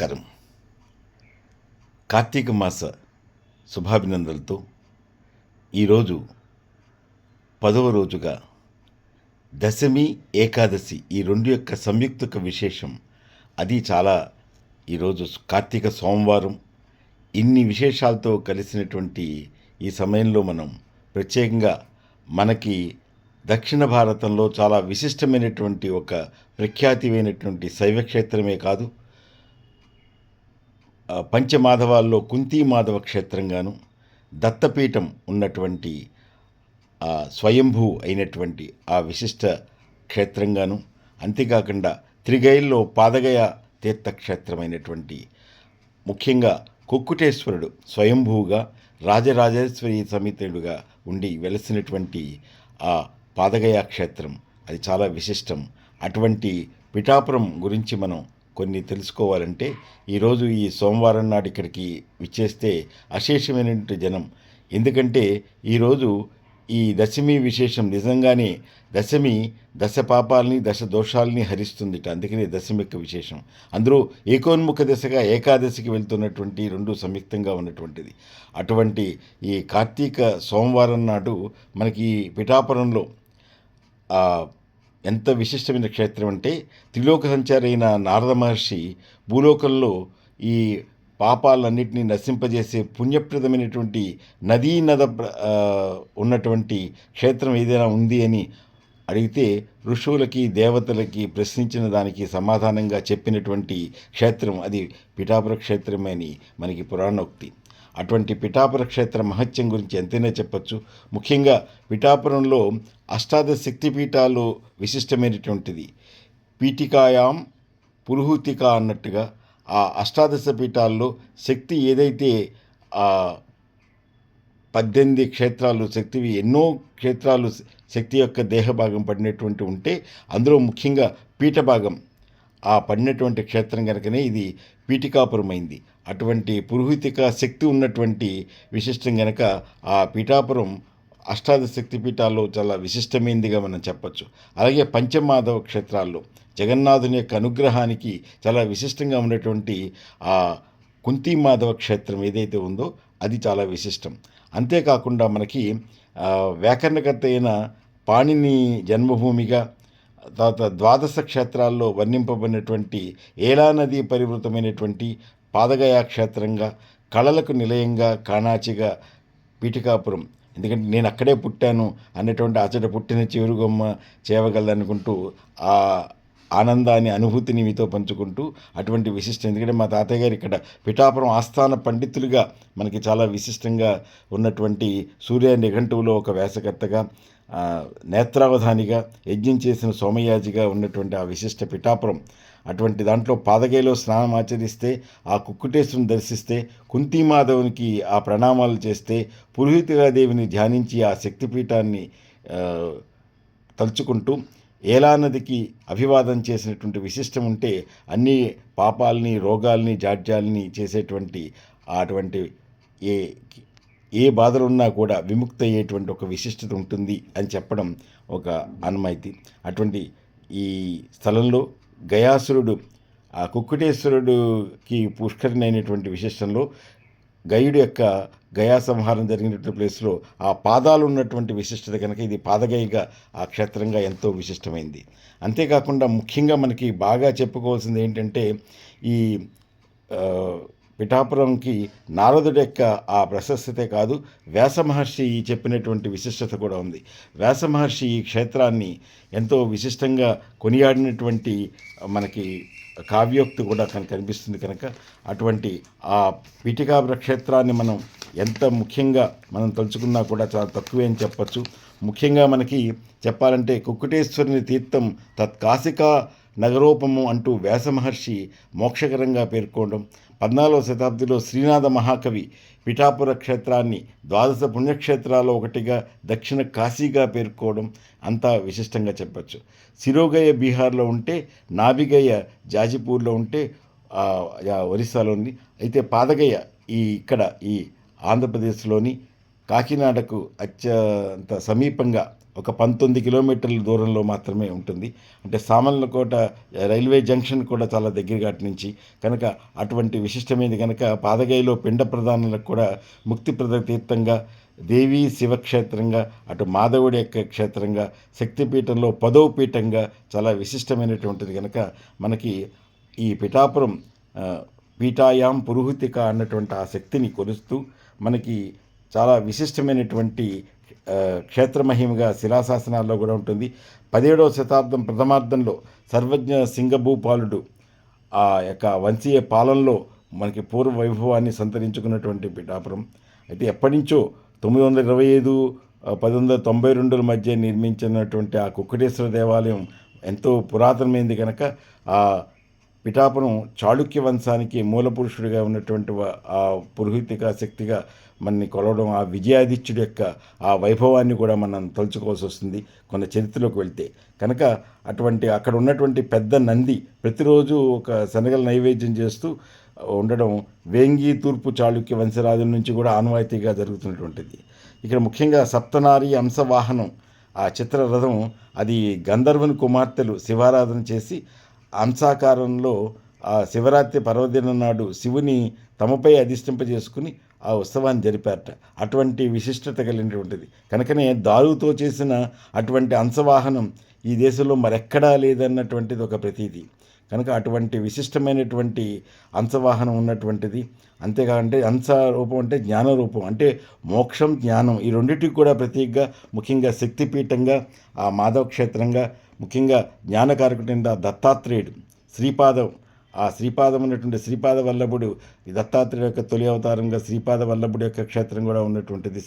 నమస్కారం. కార్తీక మాస శుభాభినందనలతో ఈరోజు పదవ రోజుగా దశమి ఏకాదశి ఈ రెండు యొక్క సంయుక్తక విశేషం. అది చాలా ఈరోజు కార్తీక సోమవారం. ఇన్ని విశేషాలతో కలిసినటువంటి ఈ సమయంలో మనం ప్రత్యేకంగా మనకి దక్షిణ భారతంలో చాలా విశిష్టమైనటువంటి ఒక ప్రఖ్యాతిమైనటువంటి శైవక్షేత్రమే కాదు పంచమాధవాల్లో కుంతీ మాధవ క్షేత్రంగాను దత్తపీఠం ఉన్నటువంటి స్వయంభూ అయినటువంటి ఆ విశిష్ట క్షేత్రంగాను అంతేకాకుండా త్రిగైల్లో పాదగయ తీర్థక్షేత్రమైనటువంటి ముఖ్యంగా కుక్కుటేశ్వరుడు స్వయంభూగా రాజరాజేశ్వరి సమితుడుగా ఉండి వెలసినటువంటి ఆ పాదగయ క్షేత్రం. అది చాలా విశిష్టం. అటువంటి పిఠాపురం గురించి మనం కొన్ని తెలుసుకోవాలంటే ఈరోజు ఈ సోమవారం నాడు ఇక్కడికి విచ్చేస్తే అశేషమైనటువంటి జనం. ఎందుకంటే ఈరోజు ఈ దశమి విశేషం నిజంగానే దశమి దశ పాపాలని దశ దోషాలని హరిస్తుందిట. అందుకనే దశమి యొక్క విశేషం. అందరూ ఏకోన్ముఖ దశగా ఏకాదశికి వెళ్తున్నటువంటి రెండు సంయుక్తంగా ఉన్నటువంటిది. అటువంటి ఈ కార్తీక సోమవారం నాడు మనకి పిఠాపురంలో ఎంత విశిష్టమైన క్షేత్రం అంటే త్రిలోక సంచారి అయిన నారద మహర్షి భూలోకంలో ఈ పాపాలన్నింటినీ నశింపజేసే పుణ్యప్రదమైనటువంటి నదీ నద ఉన్నటువంటి క్షేత్రం ఏదైనా ఉంది అని అడిగితే ఋషువులకి దేవతలకి ప్రశ్నించిన దానికి సమాధానంగా చెప్పినటువంటి క్షేత్రం అది పిఠాపుర క్షేత్రమే అని మనకి పురాణోక్తి. అటువంటి పిఠాపుర క్షేత్ర మహత్యం గురించి ఎంతైనా చెప్పచ్చు. ముఖ్యంగా పిఠాపురంలో అష్టాదశ శక్తిపీఠాలు విశిష్టమైనటువంటిది. పీఠికాయాం పురుహూతిక అన్నట్టుగా ఆ అష్టాదశ పీఠాల్లో శక్తి ఏదైతే పద్దెనిమిది క్షేత్రాలు శక్తివి ఎన్నో క్షేత్రాలు శక్తి యొక్క దేహభాగం పడినటువంటి ఉంటే అందులో ముఖ్యంగా పీఠభాగం ఆ పడినటువంటి క్షేత్రం కనుకనే ఇది పీఠికాపురమైంది. అటువంటి పురోహితిక శక్తి ఉన్నటువంటి విశిష్టం గనక ఆ పీఠాపురం అష్టాదశ శక్తి పీఠాల్లో చాలా విశిష్టమైనదిగా మనం చెప్పచ్చు. అలాగే పంచమాధవ క్షేత్రాల్లో జగన్నాథుని యొక్క అనుగ్రహానికి చాలా విశిష్టంగా ఉన్నటువంటి ఆ కుంతీ మాధవ క్షేత్రం ఏదైతే ఉందో అది చాలా విశిష్టం. అంతేకాకుండా మనకి వ్యాకరణకర్త అయిన పాణిని జన్మభూమిగా తర్వాత ద్వాదశ క్షేత్రాల్లో వర్ణింపబడినటువంటి ఏలా నది పరివృతమైనటువంటి పాదగయా క్షేత్రంగా కళలకు నిలయంగా కాణాచిగా పీఠికాపురం. ఎందుకంటే నేను అక్కడే పుట్టాను అన్నటువంటి అచట పుట్టిన చివరిగొమ్మ చేయగలదనుకుంటూ ఆ ఆనందాన్ని అనుభూతిని మీతో పంచుకుంటూ అటువంటి విశిష్టం. ఎందుకంటే మా తాతయ్య గారు ఇక్కడ పిఠాపురం ఆస్థాన పండితులుగా మనకి చాలా విశిష్టంగా ఉన్నటువంటి సూర్య నిఘంటువులో ఒక వ్యాసకర్తగా నేత్రావధానిగా యజ్ఞం చేసిన సోమయాజిగా ఉన్నటువంటి ఆ విశిష్ట పిఠాపురం అటువంటి దాంట్లో పాదగేలో స్నానం ఆచరిస్తే ఆ కుక్కుటేశ్వరం దర్శిస్తే కుంతీమాధవునికి ఆ ప్రణామాలు చేస్తే పురోహితగాదేవిని ధ్యానించి ఆ శక్తిపీఠాన్ని తలుచుకుంటూ ఏలా నదికి అభివాదం చేసినటువంటి విశిష్టం ఉంటే అన్ని పాపాలని రోగాల్ని జాడ్యాల్ని చేసేటువంటి అటువంటి ఏ ఏ బాధలు ఉన్నా కూడా విముక్తి అయ్యేటువంటి ఒక విశిష్టత ఉంటుంది అని చెప్పడం ఒక అనుమైతి. అటువంటి ఈ స్థలంలో గయాసురుడు ఆ కుక్కుటేశ్వరుడుకి అయినటువంటి విశిష్టంలో గయుడు యొక్క గయా సంహారం జరిగినటువంటి ప్లేస్లో ఆ పాదాలు ఉన్నటువంటి విశిష్టత కనుక ఇది పాదగయగా ఆ క్షేత్రంగా ఎంతో విశిష్టమైంది. అంతేకాకుండా ముఖ్యంగా మనకి బాగా చెప్పుకోవాల్సింది ఏంటంటే ఈ పిఠాపురంకి నారదుడి యొక్క ఆ ప్రశస్తతే కాదు. వ్యాస మహర్షి చెప్పినటువంటి విశిష్టత కూడా ఉంది. వ్యాస మహర్షి ఈ క్షేత్రాన్ని ఎంతో విశిష్టంగా కొనియాడినటువంటి మనకి కావ్యోక్తి కూడా కనుక కనిపిస్తుంది కనుక అటువంటి ఆ పీఠికాపుర క్షేత్రాన్ని మనం ఎంత ముఖ్యంగా మనం తలుచుకున్నా కూడా చాలా తక్కువే అని చెప్పచ్చు. ముఖ్యంగా మనకి చెప్పాలంటే కుక్కుటేశ్వరుని తీర్థం తత్కాశికా నగరోపము అంటూ వ్యాస మహర్షి మోక్షకరంగా పేర్కొనడం. పద్నాలుగవ శతాబ్దిలో శ్రీనాథ మహాకవి పిఠాపుర క్షేత్రాన్ని ద్వాదశ పుణ్యక్షేత్రాల్లో ఒకటిగా దక్షిణ కాశీగా పేర్కోవడం అంతా విశిష్టంగా చెప్పచ్చు. సిరోగయ్య బీహార్లో ఉంటే నాభిగయ్య జాజిపూర్లో ఉంటే ఒరిస్సాలోని ఒరిస్సాలో ఉంది. అయితే పాదగయ్య ఈ ఇక్కడ ఈ ఆంధ్రప్రదేశ్లోని కాకినాడకు అత్యంత సమీపంగా ఒక పంతొమ్మిది కిలోమీటర్ల దూరంలో మాత్రమే ఉంటుంది. అంటే సామర్లకోట రైల్వే జంక్షన్ కూడా చాలా దగ్గరగా అటు నుంచి కనుక అటువంటి విశిష్టమైనది కనుక పాదగైలో పిండ ప్రధానులకు కూడా ముక్తిప్రద తీర్థంగా దేవీ శివక్షేత్రంగా అటు మాధవుడి యొక్క క్షేత్రంగా శక్తిపీఠంలో పదవ పీఠంగా చాలా విశిష్టమైనటువంటిది కనుక మనకి ఈ పిఠాపురం పీఠాయాం పురుహుతిక అన్నటువంటి ఆ శక్తిని కొలుస్తూ మనకి చాలా విశిష్టమైనటువంటి క్షేత్రమహిమగా శిలాశాసనాల్లో కూడా ఉంటుంది. పదిహేడవ శతాబ్దం ప్రథమార్థంలో సర్వజ్ఞ సింగభూపాలుడు ఆ యొక్క వంశీయ పాలనలో మనకి పూర్వ వైభవాన్ని సంతరించుకున్నటువంటి పిఠాపురం. అయితే ఎప్పటి నుంచో తొమ్మిది వందల ఇరవై ఐదు పది వందల తొంభై రెండుల మధ్య నిర్మించినటువంటి ఆ కుక్కటేశ్వర దేవాలయం ఎంతో పురాతనమైంది కనుక ఆ పిఠాపురం చాళుక్య వంశానికి మూలపురుషుడిగా ఉన్నటువంటి ఆ పురోహితిక శక్తిగా మనని కొలవడం ఆ విజయాదిత్యుడి యొక్క ఆ వైభవాన్ని కూడా మనం తలుచుకోవాల్సి వస్తుంది కొంత చరిత్రలోకి వెళ్తే. కనుక అటువంటి అక్కడ ఉన్నటువంటి పెద్ద నంది ప్రతిరోజు ఒక శనగల నైవేద్యం చేస్తూ ఉండడం వేంగి తూర్పు చాళుక్య వంశరాజుల నుంచి కూడా ఆనవాయితీగా జరుగుతున్నటువంటిది. ఇక్కడ ముఖ్యంగా సప్తనారి అంశవాహనం ఆ చిత్రరథం అది గంధర్వుని కుమార్తెలు శివారాధన చేసి అంశాకారంలో ఆ శివరాత్రి పర్వదినం నాడు శివుని తమపై అధిష్టింపజేసుకుని ఆ ఉత్సవాన్ని జరిపారట. అటువంటి విశిష్టత కలిగినటువంటిది. కనుకనే దారుతో చేసిన అటువంటి అంశవాహనం ఈ దేశంలో మరెక్కడా లేదన్నటువంటిది ఒక ప్రతీది కనుక అటువంటి విశిష్టమైనటువంటి అంశవాహనం ఉన్నటువంటిది అంతేకాదంటే అంశ రూపం అంటే జ్ఞాన రూపం అంటే మోక్షం జ్ఞానం ఈ రెండింటికి కూడా ప్రతీకగా ముఖ్యంగా శక్తిపీఠంగా ఆ మాధవ క్షేత్రంగా ముఖ్యంగా జ్ఞానకారకుడైన దత్తాత్రేయుడు శ్రీపాదం. ఆ శ్రీపాదం ఉన్నటువంటి శ్రీపాద వల్లభుడు ఈ దత్తాత్రేయుడు యొక్క తొలి అవతారంగా శ్రీపాద వల్లభుడు యొక్క క్షేత్రం కూడా ఉన్నటువంటిది